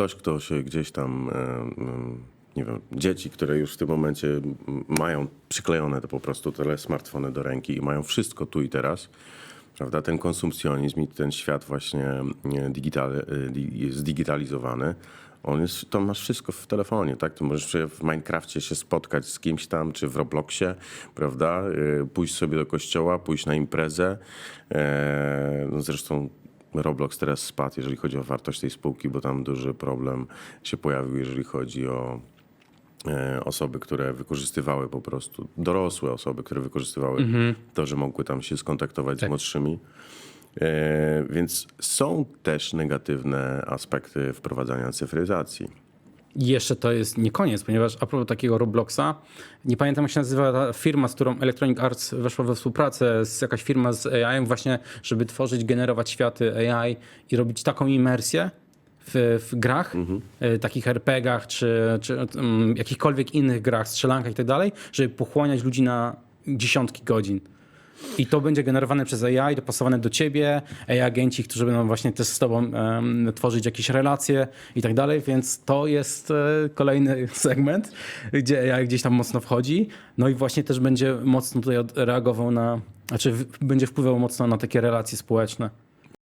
ktoś, kto się gdzieś tam, e, mm, nie wiem, dzieci, które już w tym momencie mają przyklejone to po prostu te smartfony do ręki i mają wszystko tu i teraz, prawda? Ten konsumpcjonizm i ten świat właśnie nie, digital, e, di- zdigitalizowany, on jest, to masz wszystko w telefonie, tak? Ty możesz w Minecrafcie się spotkać z kimś tam, czy w Robloxie, prawda? E, Pójść sobie do kościoła, pójść na imprezę. E, No zresztą Roblox teraz spadł, jeżeli chodzi o wartość tej spółki, bo tam duży problem się pojawił, jeżeli chodzi o e, osoby, które wykorzystywały po prostu, dorosłe osoby, które wykorzystywały to, że mogły tam się skontaktować z młodszymi. E, Więc są też negatywne aspekty wprowadzania cyfryzacji. I jeszcze to jest nie koniec, ponieważ a propos takiego Robloxa, nie pamiętam jak się nazywa ta firma, z którą Electronic Arts weszła we współpracę, z jakaś firma z AI właśnie, żeby tworzyć, generować światy AI i robić taką imersję w, w grach, e, takich RPGach czy, czy um, jakichkolwiek innych grach, strzelankach i tak dalej, żeby pochłaniać ludzi na dziesiątki godzin. I to będzie generowane przez AI, dopasowane do ciebie, AI agenci, którzy będą właśnie też z tobą em, tworzyć jakieś relacje i tak dalej, więc to jest e, kolejny segment, gdzie AI gdzieś tam mocno wchodzi. No i właśnie też będzie mocno tutaj reagował na, znaczy będzie wpływał mocno na takie relacje społeczne.